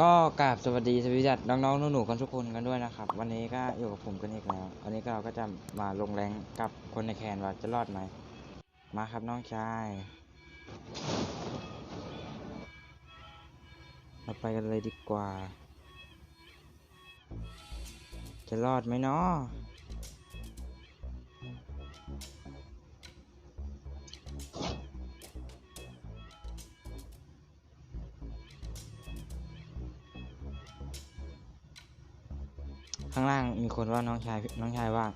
ก็กราบสวัสดีสวัสดีจัดน้องๆหนูๆกันทุกคนกันด้วยนะครับ วันนี้ก็อยู่กับผมกันอีกแล้ววันนี้ก็เราก็จะมาลงแรงกับคนในแคนว่าจะรอดไหมมาครับน้องชายเราไปกันเลยดีกว่า จะรอดไหมเนาะ ข้างล่างมีคนว่าน้องชายน้องชายว่าง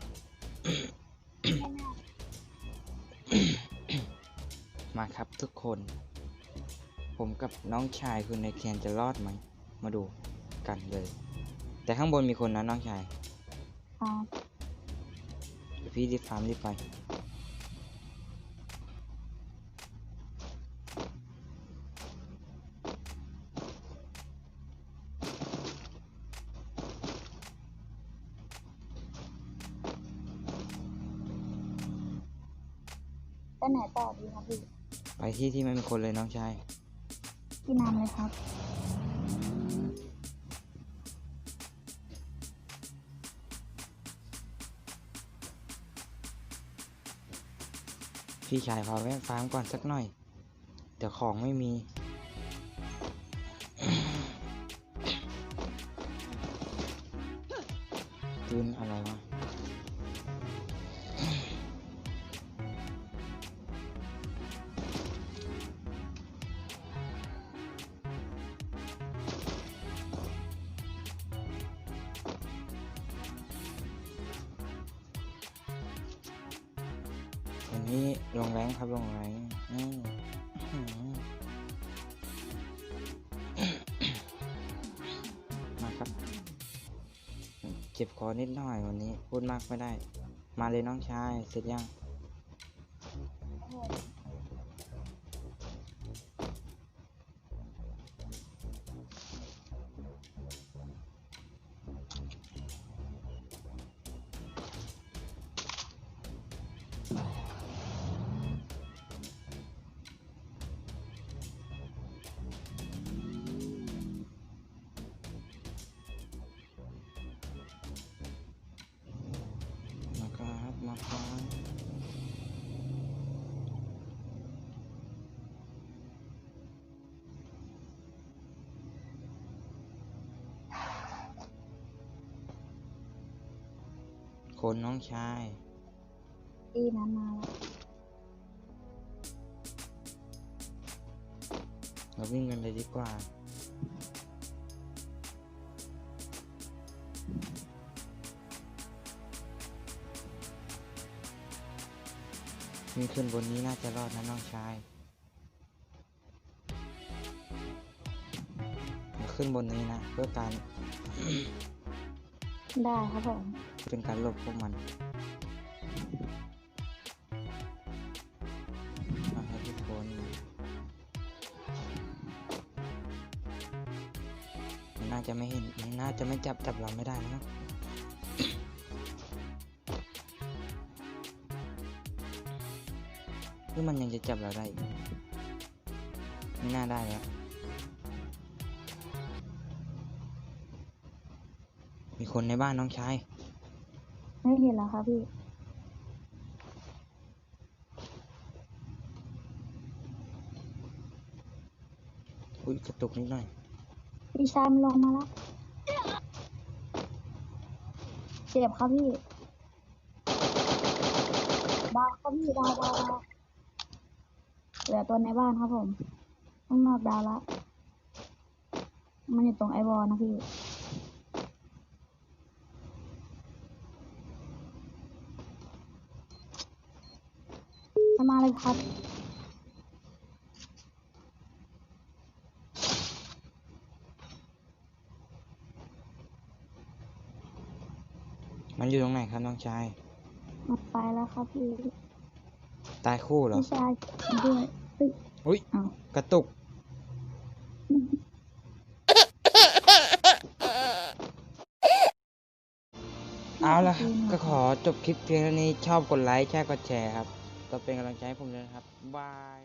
มาครับทุกคน ผมกับน้องชายคุณในแคนจะรอดไหม มาดูกันเลย แต่ข้างบนมีคนนะน้องชายครับเดี๋ยวพี่รีบฟาร์มรีบไป ไปไหนต่อดีครับพี่ไปที่ที่ไม่มีคนเลยน้องชายพี่นำเลยครับ พี่ชายพาแวะฟาร์มก่อนสักหน่อย เดี๋ยวของไม่มีปืนอะไรวะ วันนี้ลงแรงครับลงแรงมาครับ เจ็บคอนิดหน่อยวันนี้ พูดมากไม่ได้ มาเลยน้องชาย เสร็จยัง ครับมาครับคนน้องชายพี่นั้นมาแล้วเราวิ่งกันเลยดีกว่า วิ่งขึ้นบนนี้น่าจะรอดนะน้องชายเดี๋ยวขึ้นบนนี้นะ เพื่อการ ได้ครับผม เป็นการหลบพวกมันมาครับทุกคนมันน่าจะไม่เห็นมันน่าจะไม่จับจับเราไม่ได้แล้ วมั้งหรือมันยังจะจับเราได้อีกไม่น่าได้แล้ว มีคนในบ้านน้องชาย ไม่เห็นแล้วครับพี่ อุ้ยกระตุกนิดหน่อย พี่ชายมันลงมาแล้ว เจ็บครับพี่ ดาวครับพี่ดาวดาวดาว เหลือตัวในบ้านครับผม ข้างนอกดาวละ มันอยู่ตรงไอวอลนะพี่ มาเลยครับมันอยู่ตรงไหนครับน้องชายมาไปแล้วครับพี่ ตายคู่เหรอพี่ชายด้วยเฮ้ยอุ้ยเอากระตุก เอาละครับก็ขอจบคลิปเพียงเท่านี้ชอบกดไลค์แชร์กดแชร์ครับ ก็เป็นกำลังใจให้ผมด้วยนะครับ บาย